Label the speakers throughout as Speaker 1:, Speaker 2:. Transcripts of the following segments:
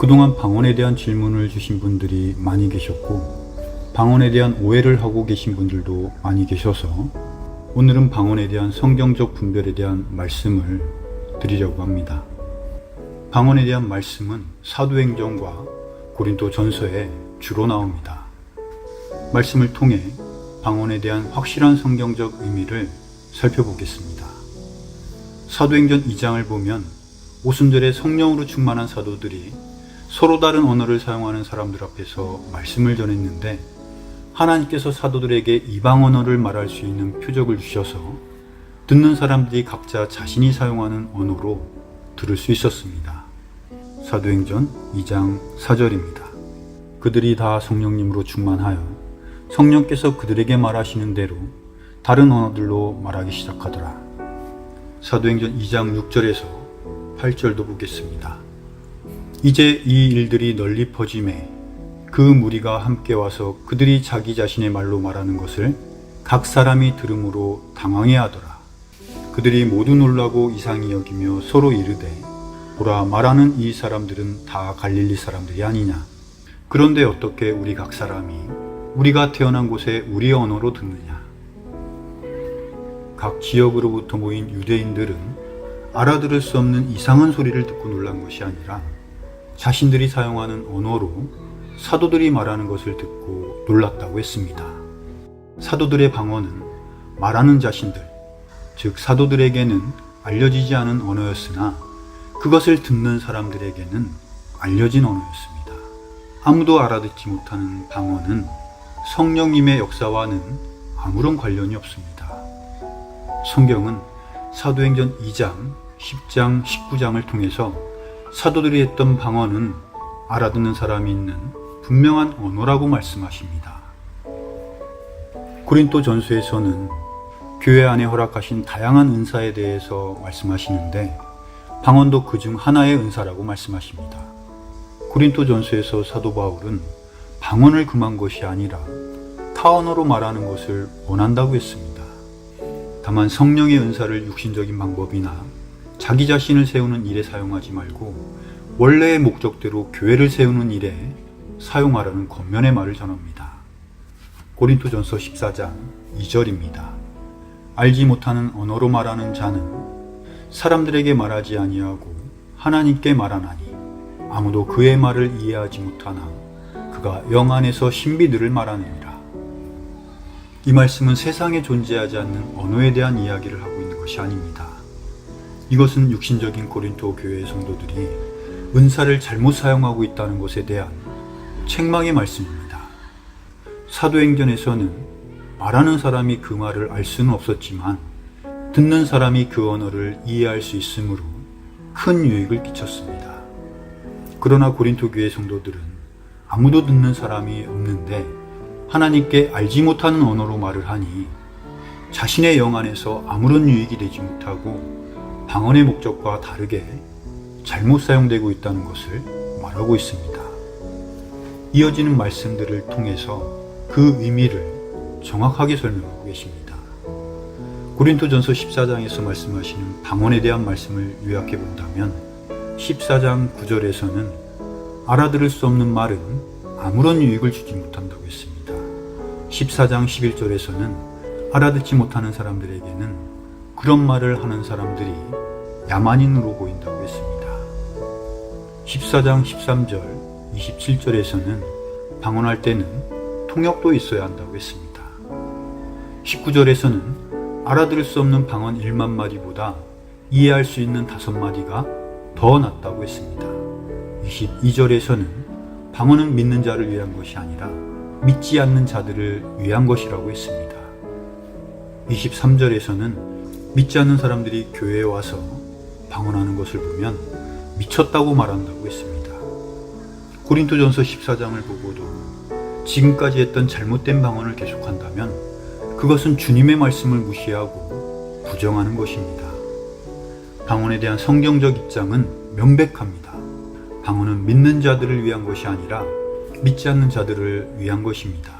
Speaker 1: 그동안 방언에 대한 질문을 주신 분들이 많이 계셨고, 방언에 대한 오해를 하고 계신 분들도 많이 계셔서, 오늘은 방언에 대한 성경적 분별에 대한 말씀을 드리려고 합니다. 방언에 대한 말씀은 사도행전과 고린도 전서에 주로 나옵니다. 말씀을 통해 방언에 대한 확실한 성경적 의미를 살펴보겠습니다. 사도행전 2장을 보면 오순절에 성령으로 충만한 사도들이 서로 다른 언어를 사용하는 사람들 앞에서 말씀을 전했는데 하나님께서 사도들에게 이방 언어를 말할 수 있는 표적을 주셔서 듣는 사람들이 각자 자신이 사용하는 언어로 들을 수 있었습니다. 사도행전 2장 4절입니다. 그들이 다 성령님으로 충만하여 성령께서 그들에게 말하시는 대로 다른 언어들로 말하기 시작하더라. 사도행전 2장 6절에서 8절도 보겠습니다. 이제 이 일들이 널리 퍼짐에 그 무리가 함께 와서 그들이 자기 자신의 말로 말하는 것을 각 사람이 들음으로 당황해 하더라. 그들이 모두 놀라고 이상히 여기며 서로 이르되 보라 말하는 이 사람들은 다 갈릴리 사람들이 아니냐. 그런데 어떻게 우리 각 사람이 우리가 태어난 곳에 우리 언어로 듣느냐. 각 지역으로부터 모인 유대인들은 알아들을 수 없는 이상한 소리를 듣고 놀란 것이 아니라 자신들이 사용하는 언어로 사도들이 말하는 것을 듣고 놀랐다고 했습니다. 사도들의 방언은 말하는 자신들, 즉 사도들에게는 알려지지 않은 언어였으나 그것을 듣는 사람들에게는 알려진 언어였습니다. 아무도 알아듣지 못하는 방언은 성령님의 역사와는 아무런 관련이 없습니다. 성경은 사도행전 2장, 10장, 19장을 통해서 사도들이 했던 방언은 알아듣는 사람이 있는 분명한 언어라고 말씀하십니다. 고린도 전서에서는 교회 안에 허락하신 다양한 은사에 대해서 말씀하시는데 방언도 그 중 하나의 은사라고 말씀하십니다. 고린도 전서에서 사도 바울은 방언을 금한 것이 아니라 타언어로 말하는 것을 원한다고 했습니다. 다만 성령의 은사를 육신적인 방법이나 자기 자신을 세우는 일에 사용하지 말고 원래의 목적대로 교회를 세우는 일에 사용하라는 권면의 말을 전합니다. 고린토전서 14장 2절입니다. 알지 못하는 언어로 말하는 자는 사람들에게 말하지 아니하고 하나님께 말하나니 아무도 그의 말을 이해하지 못하나 그가 영 안에서 신비들을 말하느니라. 이 말씀은 세상에 존재하지 않는 언어에 대한 이야기를 하고 있는 것이 아닙니다. 이것은 육신적인 고린토 교회의 성도들이 은사를 잘못 사용하고 있다는 것에 대한 책망의 말씀입니다. 사도행전에서는 말하는 사람이 그 말을 알 수는 없었지만 듣는 사람이 그 언어를 이해할 수 있으므로 큰 유익을 끼쳤습니다. 그러나 고린토 교회 성도들은 아무도 듣는 사람이 없는데 하나님께 알지 못하는 언어로 말을 하니 자신의 영 안에서 아무런 유익이 되지 못하고 방언의 목적과 다르게 잘못 사용되고 있다는 것을 말하고 있습니다. 이어지는 말씀들을 통해서 그 의미를 정확하게 설명하고 계십니다. 고린토전서 14장에서 말씀하시는 방언에 대한 말씀을 요약해 본다면 14장 9절에서는 알아들을 수 없는 말은 아무런 유익을 주지 못한다고 했습니다. 14장 11절에서는 알아듣지 못하는 사람들에게는 그런 말을 하는 사람들이 야만인으로 보인다고 했습니다. 14장 13절, 27절에서는 방언할 때는 통역도 있어야 한다고 했습니다. 19절에서는 알아들을 수 없는 방언 1만 마디보다 이해할 수 있는 5마디가 더 낫다고 했습니다. 22절에서는 방언은 믿는 자를 위한 것이 아니라 믿지 않는 자들을 위한 것이라고 했습니다. 23절에서는 믿지 않는 사람들이 교회에 와서 방언하는 것을 보면 미쳤다고 말한다고 했습니다. 고린토전서 14장을 보고도 지금까지 했던 잘못된 방언을 계속한다면 그것은 주님의 말씀을 무시하고 부정하는 것입니다. 방언에 대한 성경적 입장은 명백합니다. 방언은 믿는 자들을 위한 것이 아니라 믿지 않는 자들을 위한 것입니다.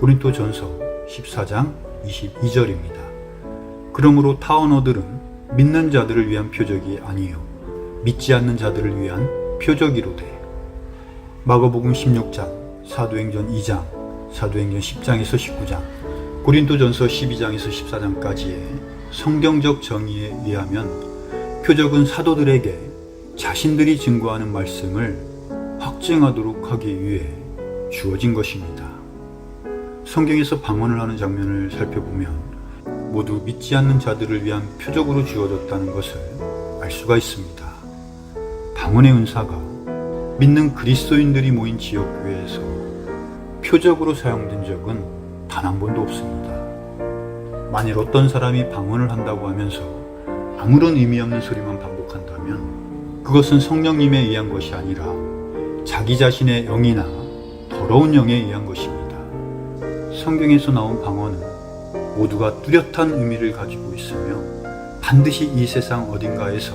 Speaker 1: 고린토 전서 14장 22절입니다. 그러므로 타언어들은 믿는 자들을 위한 표적이 아니요 믿지 않는 자들을 위한 표적이로되 마가복음 16장, 사도행전 2장, 사도행전 10장에서 19장, 고린도전서 12장에서 14장까지의 성경적 정의에 의하면 표적은 사도들에게 자신들이 증거하는 말씀을 확증하도록 하기 위해 주어진 것입니다. 성경에서 방언을 하는 장면을 살펴보면 모두 믿지 않는 자들을 위한 표적으로 주어졌다는 것을 알 수가 있습니다. 방언의 은사가 믿는 그리스도인들이 모인 지역교회에서 표적으로 사용된 적은 단 한 번도 없습니다. 만일 어떤 사람이 방언을 한다고 하면서 아무런 의미 없는 소리만 반복한다면 그것은 성령님에 의한 것이 아니라 자기 자신의 영이나 더러운 영에 의한 것입니다. 성경에서 나온 방언은 모두가 뚜렷한 의미를 가지고 있으며 반드시 이 세상 어딘가에서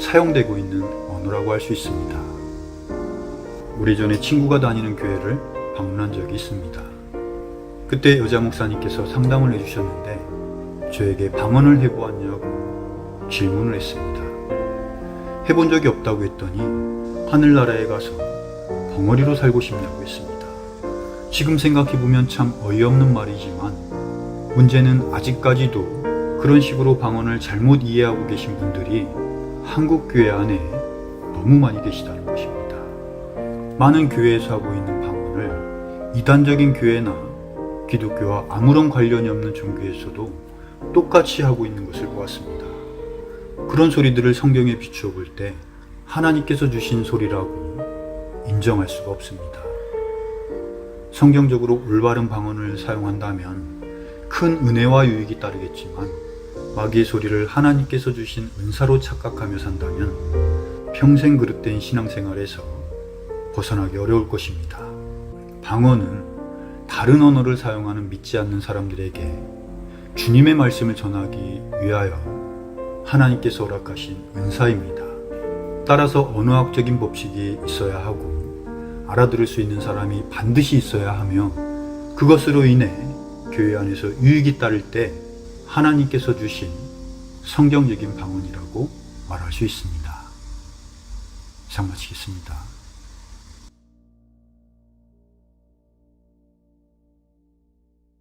Speaker 1: 사용되고 있는 언어라고 할 수 있습니다. 오래전에 친구가 다니는 교회를 방문한 적이 있습니다. 그때 여자 목사님께서 상담을 해주셨는데 저에게 방언을 해보았냐고 질문을 했습니다. 해본 적이 없다고 했더니 하늘나라에 가서 벙어리로 살고 싶냐고 했습니다. 지금 생각해보면 참 어이없는 말이지만 문제는 아직까지도 그런 식으로 방언을 잘못 이해하고 계신 분들이 한국 교회 안에 너무 많이 계시다는 것입니다. 많은 교회에서 하고 있는 방언을 이단적인 교회나 기독교와 아무런 관련이 없는 종교에서도 똑같이 하고 있는 것을 보았습니다. 그런 소리들을 성경에 비추어 볼 때 하나님께서 주신 소리라고 인정할 수가 없습니다. 성경적으로 올바른 방언을 사용한다면 큰 은혜와 유익이 따르겠지만 마귀의 소리를 하나님께서 주신 은사로 착각하며 산다면 평생 그릇된 신앙생활에서 벗어나기 어려울 것입니다. 방언은 다른 언어를 사용하는 믿지 않는 사람들에게 주님의 말씀을 전하기 위하여 하나님께서 허락하신 은사입니다. 따라서 언어학적인 법칙이 있어야 하고 알아들을 수 있는 사람이 반드시 있어야 하며 그것으로 인해 교회 안에서 유익이 따를 때 하나님께서 주신 성경적인 방언이라고 말할 수 있습니다. 이상 마치겠습니다.